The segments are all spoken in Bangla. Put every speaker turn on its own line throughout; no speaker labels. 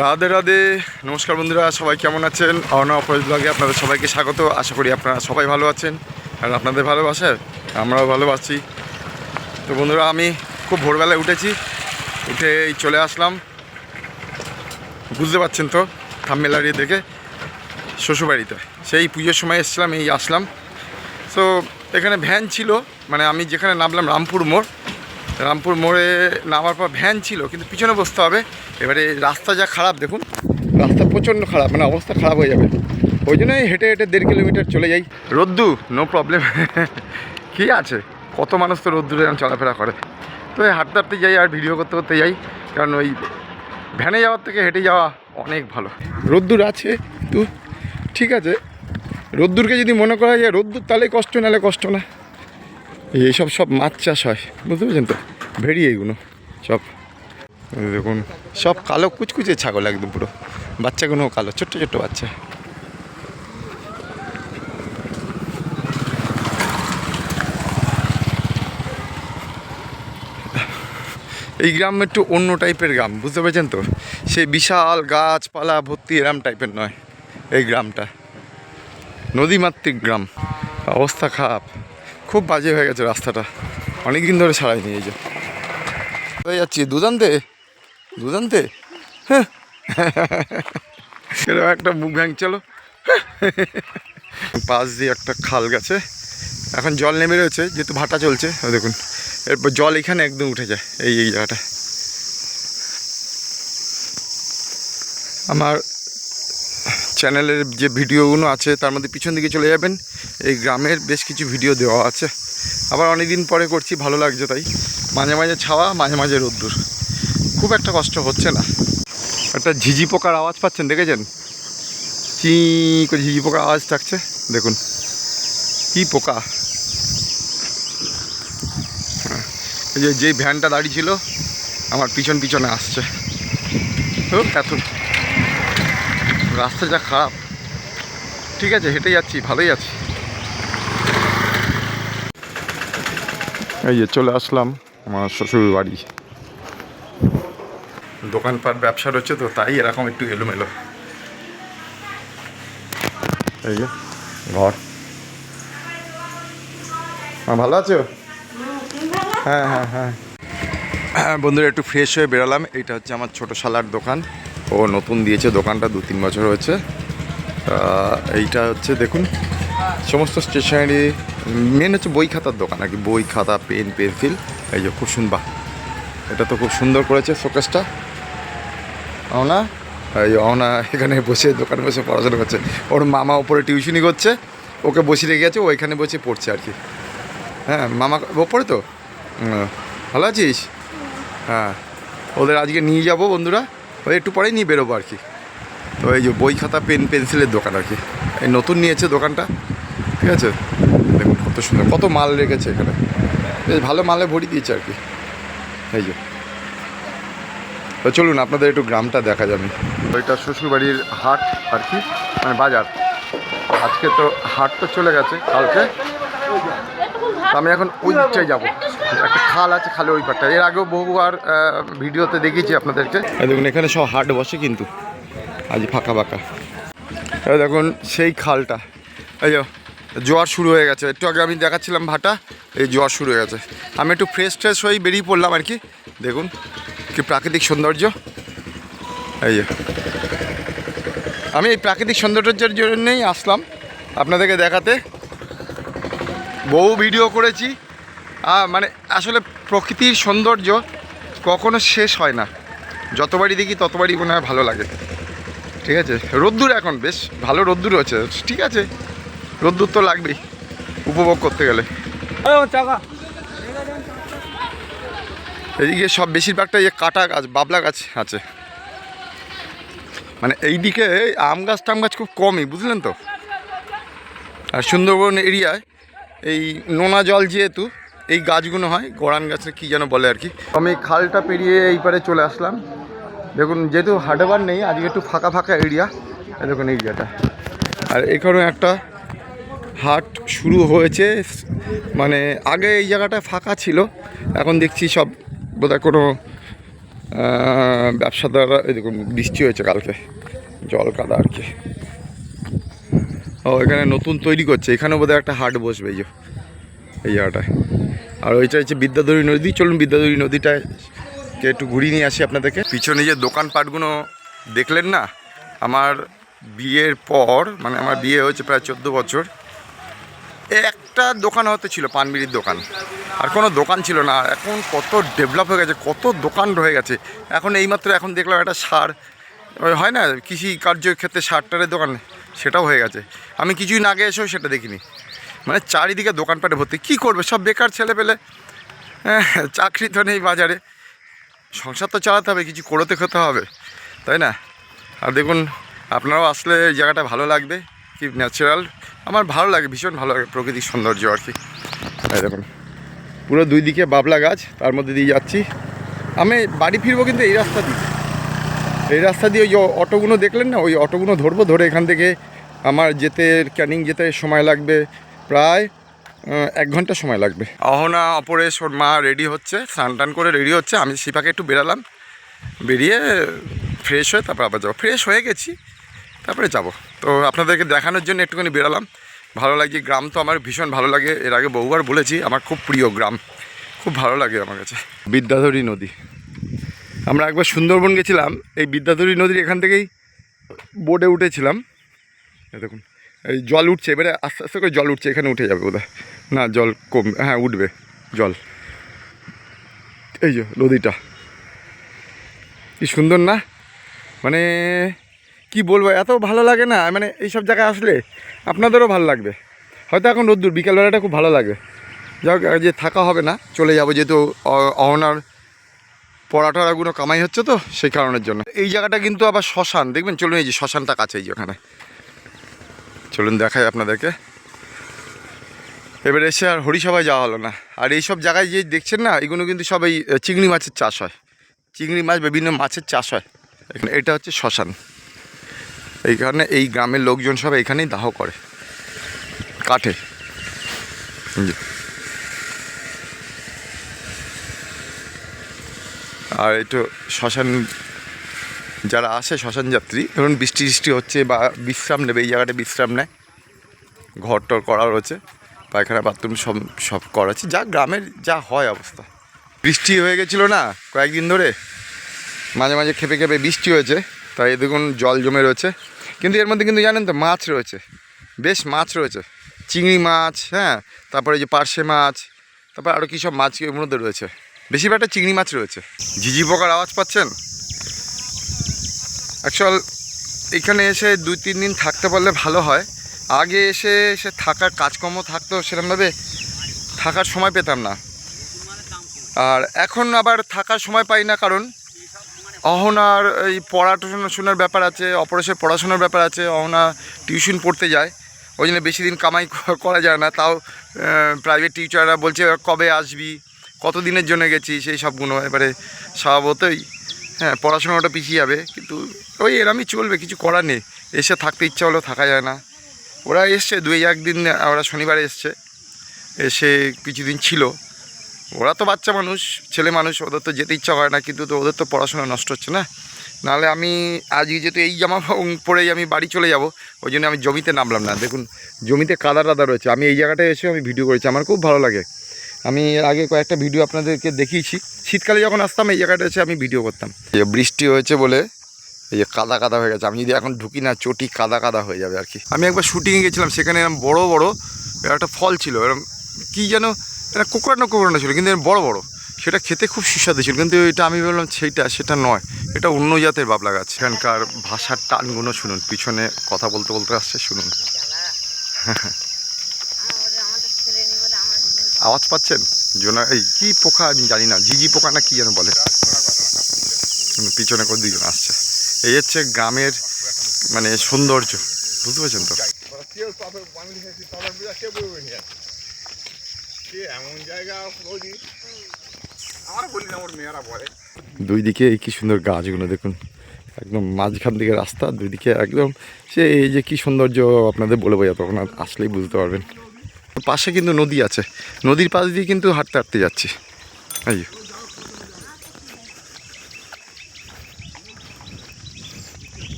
রাধে রাধে, নমস্কার বন্ধুরা, সবাই কেমন আছেন? অর্ণব অপরাজ ব্লগে আপনাদের সবাইকে স্বাগত। আশা করি আপনারা সবাই ভালো আছেন আর আপনাদের ভালোবাসার আমরাও ভালোবাসি। তো বন্ধুরা, আমি খুব ভোরবেলায় উঠেছি, উঠে চলে আসলাম। বুঝতে পারছেন তো? থামমেলারিয়ে দেখে শ্বশুরবাড়িতে। সেই পুজোর সময় এসেছিলাম, এই আসলাম। তো এখানে ভ্যান ছিল মানে আমি যেখানে নামলাম রামপুর মোড়। রামপুর মোড়ে নামার পর ভ্যান ছিল, কিন্তু পিছনে বসতে হবে। এবারে রাস্তা যা খারাপ, দেখুন। রাস্তা প্রচণ্ড খারাপ মানে অবস্থা খারাপ হয়ে যাবে। ওই জন্যই হেঁটে হেঁটে দেড় কিলোমিটার চলে যাই। রোদ্দু নো প্রবলেম কী আছে? কত মানুষ তো রোদ্দুরে চলাফেরা করে। তো হাঁটতে হাঁটতে যাই আর ভিডিও করতে করতে যাই। কারণ ওই ভ্যানে যাওয়ার থেকে হেঁটে যাওয়া অনেক ভালো। রোদ্দুর আছে তো ঠিক আছে। রোদ্দুরকে যদি মনে করা যায়, রোদ্দুর তাহলে কষ্ট নালে কষ্ট না। এইসব সব মাছ চাষ হয়, বুঝতে পেরেছেন তো? ভেড়ি এইগুলো সব। দেখুন, সব কালো কুচকুচে ছাগল একদম পুরো। বাচ্চাগুলো কালো, ছোট্ট ছোট্ট বাচ্চা। এই গ্রাম একটু অন্য টাইপের গ্রাম, বুঝতে পেরেছেন তো? সে বিশাল গাছপালা ভর্তি এরম টাইপের নয় এই গ্রামটা। নদীমাতৃক গ্রাম। অবস্থা খারাপ। খুব বাজে হয়ে গেছে রাস্তাটা। অনেক দিন ধরে ছাড়াইনি এই যে। হয়ে যাচ্ছি? দুদান্তে? দুদান্তে? হ্যাঁ। একটা মুখ চলো। পাশ দিয়ে একটা খাল গেছে। এখন জল নেমে রয়েছে, যেহেতু ভাটা চলছে দেখুন। এরপর জল এখানে একদম উঠে যায়, এই এই জায়গাটা। আমার চ্যানেলের যে ভিডিওগুলো আছে, তার মধ্যে পিছন দিকে চলে যাবেন। এই গ্রামের বেশ কিছু ভিডিও দেওয়া আছে। আবার অনেক দিন পরে করছি, ভালো লাগছে তাই। মাঝে মাঝে ছাওয়া, মাঝে মাঝে রোদ্দুর। খুব একটা কষ্ট হচ্ছে না। একটা ঝিঝি পোকার আওয়াজ পাচ্ছেন, দেখেছেন? চি, করে ঝিঝি পোকার আওয়াজ থাকছে। দেখুন, কি পোকা হ্যাঁ, যে, যেই ভ্যানটা দাঁড়িয়ে ছিল আমার পিছন পিছনে আসছে। তো এত রাস্তা যা খারাপ। ঠিক আছে, হেঁটে যাচ্ছি, ভালোই আছি। এই যে, চলে আসলাম আমার শ্বশুর বাড়ি। দোকানপাট ব্যবসা রয়েছে তো, তাই এরকম একটু এলোমেলো। এই যে, ঘর। ভালো আছো? হ্যাঁ হ্যাঁ হ্যাঁ। হ্যাঁ বন্ধুরা, একটু ফ্রেশ হয়ে বেরালাম। এইটা হচ্ছে আমার ছোটো শালার দোকান। ও নতুন দিয়েছে, দোকানটা দু তিন বছর হয়েছে। এইটা হচ্ছে, দেখুন, সমস্ত স্টেশনারি মেন হচ্ছে বই খাতার দোকান, আর কি। বই, খাতা পেন পেন্সিল এই যে খুব সুন্দর এটা তো খুব সুন্দর করেছে শোকেসটা। অনা? এই অনা এখানে বসে, দোকানে বসে পড়াশোনা করছে। ওর মামা ওপরে টিউশনি করছে, ওকে বসিয়ে রেখে গেছে, ও এখানে বসে পড়ছে, আর কি। হ্যাঁ মামা ওপরে তো? ভালো আছিস? হ্যাঁ। ওদের আজকে নিয়ে যাব বন্ধুরা। ওই একটু পরেই নিয়ে বেরোবো আর কি। তো এই যে বই খাতা, পেন, পেন্সিলের দোকান আর কি। এই নতুন নিয়েছে দোকানটা। ঠিক আছে? দেখুন কত সুন্দর, কত মাল রেখেছে এখানে। বেশ ভালো মালে ভরি দিয়েছে আর কি। এই যে। তো চলুন, আপনাদের একটু গ্রামটা দেখা যাবে। ওইটা শ্বশুরবাড়ির হাট আর কি মানে বাজার। আজকে তো হাট তো চলে গেছে, কালকে। আমি এখন ওই দিকটায় যাব। একটা খাল আছে খালে ওই পাটটা এর আগেও বহুবার ভিডিওতে দেখিয়েছি আপনাদেরকে। দেখুন এখানে সব হাট বসে কিন্তু। আজ ফাঁকা ফাঁকা এই দেখুন সেই খালটা। এই যে জোয়ার শুরু হয়ে গেছে। একটু আগে আমি দেখাচ্ছিলাম ভাটা এই জোয়ার শুরু হয়ে গেছে। আমি একটু ফ্রেশ ট্রেশ হয়েই বেরিয়ে পড়লাম আর কি। দেখুন কি প্রাকৃতিক সৌন্দর্য। এই যে। আমি এই প্রাকৃতিক সৌন্দর্যের জন্যই আসলাম আপনাদেরকে দেখাতে। বহু ভিডিও করেছি। মানে আসলে প্রকৃতির সৌন্দর্য কখনো শেষ হয় না। যতবারই দেখি ততবারই মনে হয় ভালো লাগে। ঠিক আছে? রোদ্দুর এখন বেশ ভালো রোদ্দুর আছে ঠিক আছে? রোদ্দুর তো লাগবেই উপভোগ করতে গেলে। এদিকে সব বেশিরভাগটা ইয়ে কাটা গাছ বাবলা গাছ আছে। মানে এইদিকে আম গাছ টাম গাছ খুব কমই বুঝলেন তো? আর সুন্দরবন এরিয়ায় এই নোনা জল যেহেতু, এই গাছগুলো হয়, গোড়ান গাছের কী যেন বলে আর কি। আমি খালটা পেরিয়ে এই পারে চলে আসলাম। দেখুন, যেহেতু হাটেবার নেই, আজকে একটু ফাঁকা ফাঁকা এরিয়া। দেখুন এরিয়াটা আর এখানেও একটা হাট শুরু হয়েছে। মানে আগে এই জায়গাটা ফাঁকা ছিল, এখন দেখছি সব বোধহয় কোনো ব্যবসাদাররা, এই দেখুন, বৃষ্টি হয়েছে কালকে, জল কাদা আর কি। ও, এখানে নতুন তৈরি করছে। এখানে বোধহয় একটা হাট বসবে এই যে, এই জায়গাটায়। আর ওইটা হচ্ছে বিদ্যাধরী নদী। চলুন বিদ্যাধরী নদীটায় একটু ঘুরিয়ে নিয়ে আসি আপনাদেরকে। পিছনে যে দোকানপাটগুলো দেখলেন না? আমার বিয়ের পর মানে আমার বিয়ে হয়েছে প্রায় চোদ্দ বছর। একটা দোকান হতে ছিল, পানবিড়ির দোকান। আর কোনো দোকান ছিল না। এখন কত ডেভেলপ হয়ে গেছে, কত দোকান রয়ে গেছে। এখন এইমাত্র এখন দেখলাম একটা সার, হয় না? কৃষি ক্ষেত্রে সারটারের দোকান। সেটাও হয়ে গেছে। আমি কিছুদিন আগে এসেও সেটা দেখিনি। মানে চারিদিকে দোকানপাটে ভর্তি। কী করবে? সব বেকার ছেলে পেলে। হ্যাঁ, চাকরি তো নেই বাজারে। সংসার তো চালাতে হবে কিছু করতে খেতে হবে। তাই না? আর দেখুন আপনারাও আসলে জায়গাটা ভালো লাগবে। কি ন্যাচারাল আমার ভালো লাগে ভীষণ ভালো লাগে প্রকৃতির সৌন্দর্য আর কি। এই দেখুন পুরো দুই দিকে বাবলা গাছ তার মধ্যে দিয়ে যাচ্ছি। আমি বাড়ি ফিরবো কিন্তু এই রাস্তা দিয়ে। এই রাস্তা দিয়ে ওই অটোগুলো দেখলেন না? ওই অটোগুলো ধরবো ধরে এখান থেকে আমার যেতে ক্যানিং যেতে সময় লাগবে প্রায় এক ঘণ্টা সময় লাগবে। অহনা অপরেশ ওর মা রেডি হচ্ছে স্নান টান করে রেডি হচ্ছে আমি শিপাকে একটু বেরালাম বেরিয়ে ফ্রেশ হয়ে তারপর আবার যাব। ফ্রেশ হয়ে গেছি তারপরে যাব। তো আপনাদেরকে দেখানোর জন্য একটুখানি বেরালাম। ভালো লাগে গ্রাম তো আমার ভীষণ ভালো লাগে এর আগে বহুবার বলেছি আমার খুব প্রিয় গ্রাম খুব ভালো লাগে আমার কাছে। বিদ্যাধরী নদী। আমরা একবার সুন্দরবন গেছিলাম, এই বিদ্যাধরী নদীর এখান থেকেই বোটে উঠেছিলাম। দেখুন, এই জল উঠছে, এবারে আস্তে আস্তে করে জল উঠছে, এখানে উঠে যাবে বোধহয়। না, জল কম হ্যাঁ উঠবে, জল। এই যে নদীটা। কি সুন্দর না? মানে কি বলব, এত ভালো লাগে না মানে এইসব জায়গায় আসলে আপনাদেরও ভালো লাগবে। হয়তো এখন রোদ্দুর, বিকালবেলাটা খুব ভালো লাগে। যাই যে থাকা হবে না, চলে যাব, যেহেতু অহনার পড়াটরাগুলো কামাই হচ্ছে তো, সেই কারণের জন্য। এই জায়গাটা কিন্তু আবার শ্মশান, দেখবেন চলুন এই যে শ্মশানটা কাছে এই ওখানে। চলুন দেখাই আপনাদেরকে। এবারে এসে আর হরিসভায় যাওয়া হলো না। আর এইসব জায়গায় যে দেখছেন না, এগুলো কিন্তু সব এই চিংড়ি মাছের চাষ হয়। চিংড়ি মাছ, বিভিন্ন মাছের চাষ হয়। এখানে এটা হচ্ছে শ্মশান। এই কারণে এই গ্রামের লোকজন সব এখানেই দাহ করে। কাঠে। এই আর একটু শ্মশান যারা আসে, শ্মশান যাত্রী, ধরুন বৃষ্টি বৃষ্টি হচ্ছে বা বিশ্রাম নেবে, এই জায়গাটা বিশ্রাম নেয়। ঘর টর করা রয়েছে, পায়খানা, বাথরুম সব সব করা আছে। যা গ্রামের যা হয় অবস্থা। বৃষ্টি হয়ে গেছিল না কয়েকদিন ধরে? মাঝে মাঝে খেপে খেপে বৃষ্টি হয়েছে, তাই দেখুন জল জমে রয়েছে। কিন্তু এর মধ্যে কিন্তু জানেন তো, মাছ রয়েছে। বেশ মাছ রয়েছে। চিংড়ি মাছ হ্যাঁ তারপরে যে পার্শে মাছ, তারপর আরও কী সব মাছ এর মধ্যে রয়েছে। বেশিরভাগটা চিংড়ি মাছ রয়েছে। ঝিঝি পোকার আওয়াজ পাচ্ছেন? অ্যাকচুয়াল এখানে এসে দুই তিন দিন থাকতে পারলে ভালো হয়। আগে এসে এসে থাকার কাজকর্ম থাকতো, সেরকমভাবে থাকার সময় পেতাম না। আর এখন আবার থাকার সময় পাই না, কারণ অহনার এই পড়াশোনার ব্যাপার আছে অপরেশের পড়াশোনার ব্যাপার আছে, অহনা টিউশন পড়তে যায়। ওই জন্য বেশি দিন কামাই করা যায় না। তাও প্রাইভেট টিচাররা বলছে কবে আসবি? কত দিনের জন্য গেছি, সেই সবগুলো এবারে স্বভাবতই হ্যাঁ পড়াশোনাটা পিছিয়ে যাবে, কিন্তু ওই এরমই চলবে, কিছু করার নেই। এসে থাকতে ইচ্ছা হলেও থাকা যায় না। ওরা এসছে, দুই একদিন, ওরা শনিবারে এসছে। এসে কিছুদিন ছিল। ওরা তো বাচ্চা মানুষ, ছেলে মানুষ, ওদের তো যেতে ইচ্ছা হয় না, কিন্তু তো ওদের তো পড়াশোনা নষ্ট হচ্ছে না। নাহলে আমি আজকে যেহেতু এই জামা পরেই আমি বাড়ি চলে যাব, ওই জন্য আমি জমিতে নামলাম না। দেখুন, জমিতে কাদা টাদা রয়েছে। আমি এই জায়গাটায় এসে আমি ভিডিও করেছি, আমার খুব ভালো লাগে। আমি এর আগে কয়েকটা ভিডিও আপনাদেরকে দেখিয়েছি। শীতকালে যখন আসতাম, এই জায়গাটা এসে আমি ভিডিও করতাম। এই যে বৃষ্টি হয়েছে বলে, এই যে কাদা কাদা হয়ে গেছে। আমি যদি এখন ঢুকি না, চটি কাদা কাদা হয়ে যাবে আর কি। আমি একবার শুটিংয়ে গেছিলাম, সেখানে এরকম বড় বড় একটা ফল ছিল। এরকম কী যেন, এটা কোকড়ানো কোকড়ানো ছিল, কিন্তু এরম বড় বড়। সেটা খেতে খুব সুস্বাদু ছিল, কিন্তু এটা আমি বললাম, সেইটা, সেটা নয়। এটা অন্য জাতের বাবলা গাছ। এখানকার ভাষার টানগুলো শুনুন, পিছনে কথা বলতে বলতে আসছে, শুনুন। আওয়াজ পাচ্ছেন? জোনা, এই কি পোকা? আমি জানি না। ঝিঝি পোকা না কী যেন বলে। পিছনে করে দুজন আসছে। এই হচ্ছে গ্রামের মানে সৌন্দর্য। বুঝতে পারছেন তো? দুই দিকে কি সুন্দর গাছগুলো, দেখুন। একদম মাঝখান দিকে রাস্তা, দুই দিকে একদম সে এই যে কি সৌন্দর্য আপনাদের বলে বোঝাতে পারব না আসলেই বুঝতে পারবেন। পাশে কিন্তু নদী আছে। নদীর পাশ দিয়ে কিন্তু হাঁটতে হাঁটতে যাচ্ছি। এই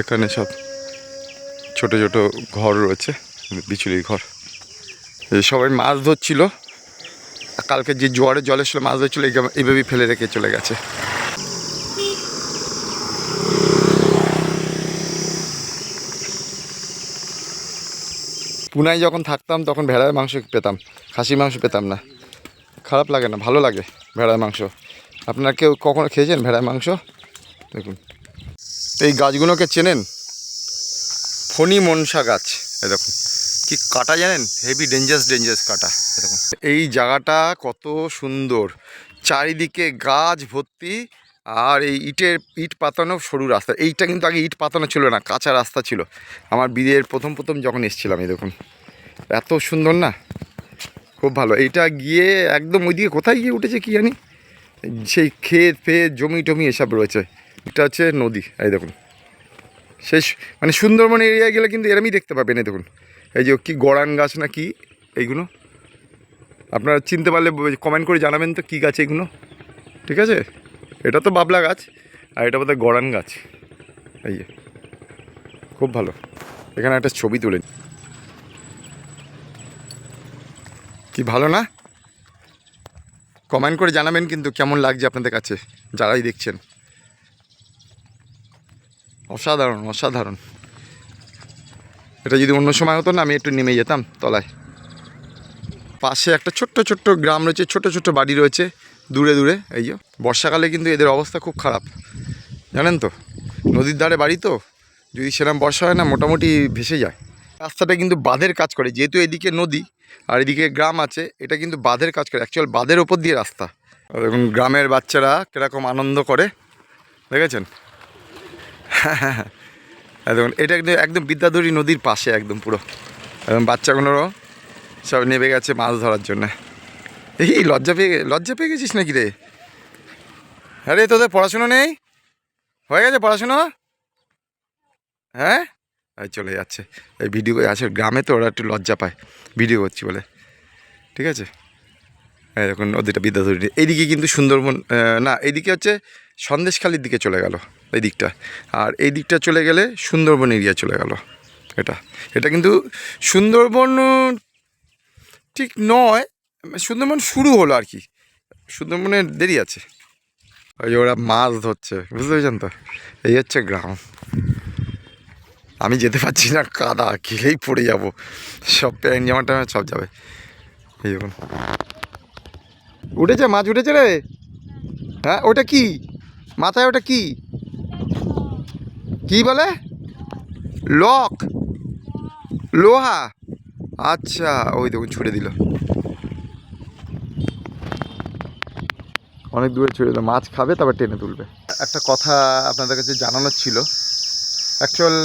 এখানে সব ছোট ছোট ঘর রয়েছে, বিচুলির ঘর। এই সবাই মাছ ধরছিল। কালকে যে জোয়ারে জলের ছিল মাছ ধরছিল এইভাবেই ফেলে রেখে চলে গেছে। পুনায় যখন থাকতাম, তখন ভেড়ার মাংস পেতাম। খাসি মাংস পেতাম না। খারাপ লাগে না, ভালো লাগে ভেড়ার মাংস। আপনারা কেউ কখনো খেয়েছেন ভেড়ার মাংস? দেখুন। এই গাছগুলোকে চেনেন? ফণি মনসা গাছ দেখুন। কি কাটা জানেন? হেভি ডেঞ্জারাস ডেঞ্জারাস কাটা দেখুন। এই জায়গাটা কত সুন্দর। চারিদিকে গাছ ভর্তি আর এই ইটের ইট পাতানো সরু রাস্তা। এইটা কিন্তু আগে ইট পাতানো ছিল না, কাঁচা রাস্তা ছিল। আমার বিয়ের প্রথম প্রথম যখন এসেছিলাম, এই দেখুন। এত সুন্দর না? খুব ভালো। এইটা গিয়ে একদম ওইদিকে কোথায় গিয়ে উঠেছে কি জানি? সেই ক্ষেত ফেত, জমি টমি এসব রয়েছে। এটা হচ্ছে নদী, এই দেখুন। শেষ মানে সুন্দরবন এরিয়ায় গেলে কিন্তু এরমই দেখতে পাবেন, এই দেখুন। এই যে কি গড়ান গাছ না কি এইগুলো? আপনারা চিনতে পারলে কমেন্ট করে জানাবেন তো কী গাছ এগুলো ঠিক আছে? এটা তো বাবলা গাছ, আর এটা বোধহয় গড়ান গাছ। এই খুব ভালো। এখানে একটা ছবি তুলে কি ভালো না? কমেন্ট করে জানাবেন কিন্তু কেমন লাগছে আপনাদের কাছে, যারাই দেখছেন। অসাধারণ অসাধারণ। এটা যদি অন্য সময় হতো না, আমি একটু নেমে যেতাম তলায়। পাশে একটা ছোট্ট ছোট্ট গ্রাম রয়েছে, ছোট ছোট বাড়ি রয়েছে। দূরে দূরে, এই যে। বর্ষাকালে কিন্তু এদের অবস্থা খুব খারাপ। জানেন তো? নদীর ধারে বাড়ি তো, যদি সেরকম বর্ষা হয় না, মোটামুটি ভেসে যায়। রাস্তাটা কিন্তু বাঁধের কাজ করে, যেহেতু এদিকে নদী আর এদিকে গ্রাম আছে, এটা কিন্তু বাঁধের কাজ করে অ্যাকচুয়াল বাঁধের ওপর দিয়ে রাস্তা। দেখুন, গ্রামের বাচ্চারা কীরকম আনন্দ করে, দেখেছেন? হ্যাঁ দেখুন, এটা একদম একদম বিদ্যাধরী নদীর পাশে একদম পুরো। একদম বাচ্চাগুলোরও সব নেমে গেছে মাছ ধরার জন্য। এই লজ্জা পেয়ে লজ্জা পেয়ে গেছিস নাকি রে? আরে তোদের পড়াশুনো নেই? হয়ে গেছে পড়াশুনো? হ্যাঁ? চলে যাচ্ছে। এই ভিডিও আছে গ্রামে তো ওরা একটু লজ্জা পায়। ভিডিও করছি বলে। ঠিক আছে? এই দেখুন, নদীটা বিদ্যাধরী এইদিকে কিন্তু সুন্দরবন না, এইদিকে হচ্ছে সন্দেশখালির দিকে চলে গেল, এই দিকটা। আর এই দিকটা চলে গেলে সুন্দরবন এরিয়া চলে গেল, এটা। এটা কিন্তু সুন্দরবন, ঠিক নয় সুন্দরবন শুরু হলো আর কি। সুন্দরবনে দেরি আছে। ওই ওরা মাছ ধরছে, বুঝতে পেরেছেন তো? এই হচ্ছে গ্রাম। আমি যেতে পারছি না, কাদা গেলেই পড়ে যাব। সব প্যান্ট জামা টামা সব যাবে। এই দেখুন। উঠেছে মাছ, উঠেছে রে? হ্যাঁ ওটা কি? মাথায় ওটা কি? কি বলে? লক। লোহা। আচ্ছা ওই দেখুন, ছুড়ে দিল। অনেক দূরে ছুড়ে দিল মাছ খাবে, তারপর টেনে তুলবে। একটা কথা আপনাদের কাছে জানানোর ছিল। অ্যাকচুয়াল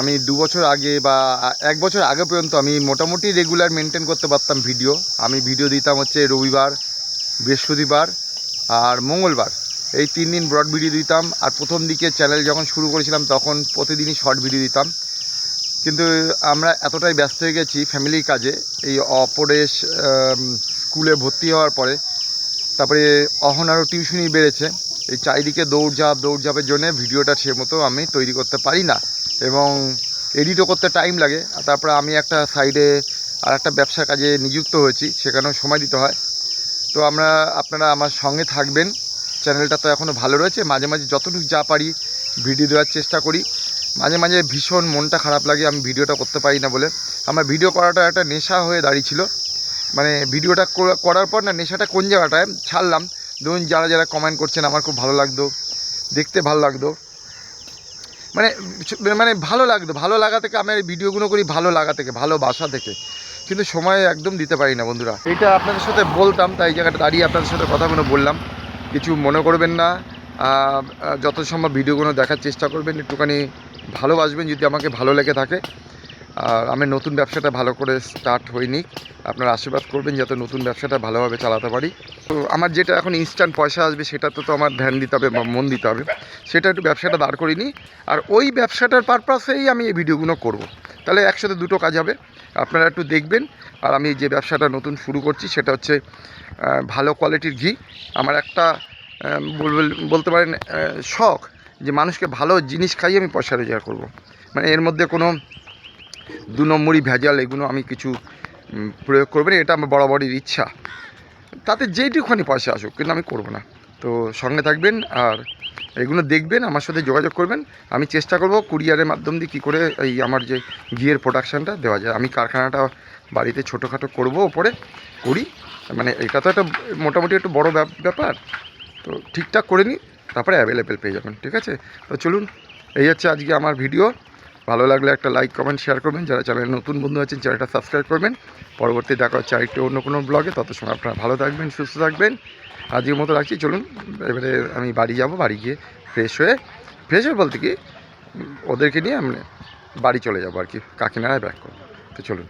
আমি দু বছর আগে বা এক বছর আগে পর্যন্ত আমি মোটামুটি রেগুলার মেনটেন করতে পারতাম ভিডিও আমি ভিডিও দিতাম হচ্ছে রবিবার, বৃহস্পতিবার আর মঙ্গলবার। এই তিন দিন ব্রড ভিডিও দিতাম আর প্রথম দিকে চ্যানেল যখন শুরু করেছিলাম তখন প্রতিদিনই শর্ট ভিডিও দিতাম। কিন্তু আমরা এতটাই ব্যস্ত হয়ে গেছি ফ্যামিলির কাজে, এই অপরেশ স্কুলে ভর্তি হওয়ার পরে তারপরে অহনারও টিউশনি বেড়েছে। এই চারিদিকে দৌড়ঝাঁপ, দৌড়ঝাঁপের জন্য ভিডিওটা সে মতো আমি তৈরি করতে পারি না এবং এডিটও করতে টাইম লাগে। আর তারপরে আমি একটা সাইডে আর একটা ব্যবসার কাজে নিযুক্ত হয়েছি, সেখানেও সময় দিতে হয়। তো আমরা, আপনারা আমার সঙ্গে থাকবেন। চ্যানেলটা তো এখনও ভালো রয়েছে। মাঝে মাঝে যতটুকু যা পারি ভিডিও দেওয়ার চেষ্টা করি। মাঝে মাঝে ভীষণ মনটা খারাপ লাগে, আমি ভিডিওটা করতে পারি না বলে। আমার ভিডিও করাটা একটা নেশা হয়ে দাঁড়িয়েছিল মানে ভিডিওটা করা- করার পর না নেশাটা কোন জায়গাটায় ছাড়লাম। ধরুন যারা যারা কমেন্ট করছেন, আমার খুব ভালো লাগতো। দেখতে ভালো লাগতো। মানে মানে ভালো লাগতো। ভালো লাগা থেকে আমি ভিডিওগুলো করি ভালো লাগা থেকে, ভালোবাসা থেকে। কিন্তু সময় একদম দিতে পারি না, বন্ধুরা। এটা আপনাদের সাথে বলতাম, তাই জায়গাটা দাঁড়িয়ে আপনাদের সাথে কথাগুলো বললাম। কিছু মনে করবেন না। যত সম্ভব ভিডিওগুলো দেখার চেষ্টা করবেন। একটুখানি ভালোবাসবেন যদি আমাকে ভালো লেগে থাকে। আর আমি নতুন ব্যবসাটা ভালো করে স্টার্ট হয়নি আপনারা আশীর্বাদ করবেন যাতে নতুন ব্যবসাটা ভালোভাবে চালাতে পারি। তো আমার যেটা এখন ইনস্ট্যান্ট পয়সা আসবে, সেটা তো আমার ধ্যান দিতে হবে বা মন দিতে হবে। সেটা একটু ব্যবসাটা দাঁড় করিনি। আর ওই ব্যবসাটার পারপাসেই আমি এই ভিডিওগুলো করব। তাহলে একসাথে দুটো কাজ হবে। আপনারা একটু দেখবেন। আর আমি যে ব্যবসাটা নতুন শুরু করছি, সেটা হচ্ছে ভালো কোয়ালিটির ঘি। আমার একটা বলতে পারেন শখ যে মানুষকে ভালো জিনিস খাইয়ে আমি পয়সা রোজগার করব। মানে এর মধ্যে কোনো দু নম্বরই ভেজাল, এগুলো আমি কিছু প্রয়োগ করব না, এটা আমার বরাবরই ইচ্ছা। তাতে যেইটুখানি পয়সা আসুক, কিন্তু আমি করব না। তো সঙ্গে থাকবেন আর এগুলো দেখবেন, আমার সাথে যোগাযোগ করবেন। আমি চেষ্টা করব কুরিয়ারের মাধ্যম দিয়ে কী করে এই আমার যে ঘিয়ের প্রোডাকশানটা দেওয়া যায়। আমি কারখানাটা বাড়িতে ছোটোখাটো করব, ওপরে করি। মানে এটা তো একটা মোটামুটি একটু বড় ব্যাপ- ব্যাপার। তো ঠিকঠাক করে নিই, তারপরে অ্যাভেলেবেল পেয়ে যাবেন, ঠিক আছে? তো চলুন, এই হচ্ছে আজকে আমার ভিডিও ভালো লাগলে একটা লাইক কমেন্ট শেয়ার করবেন। যারা চ্যানেল নতুন বন্ধু আছেন চ্যানেলটা সাবস্ক্রাইব করবেন। পরবর্তী দেখা হচ্ছে আরেকটি অন্য কোনো ব্লগে তত সময় আপনারা ভালো থাকবেন, সুস্থ থাকবেন। আজকের মতো রাখছি। চলুন, এবারে আমি বাড়ি যাব, বাড়ি গিয়ে ফ্রেশ হয়ে ফ্রেশ হয়ে বলতে কি, ওদেরকে নিয়ে আমি বাড়ি চলে যাব আর কি কাকিনাড়ায় ব্যাক করব। তো চলুন।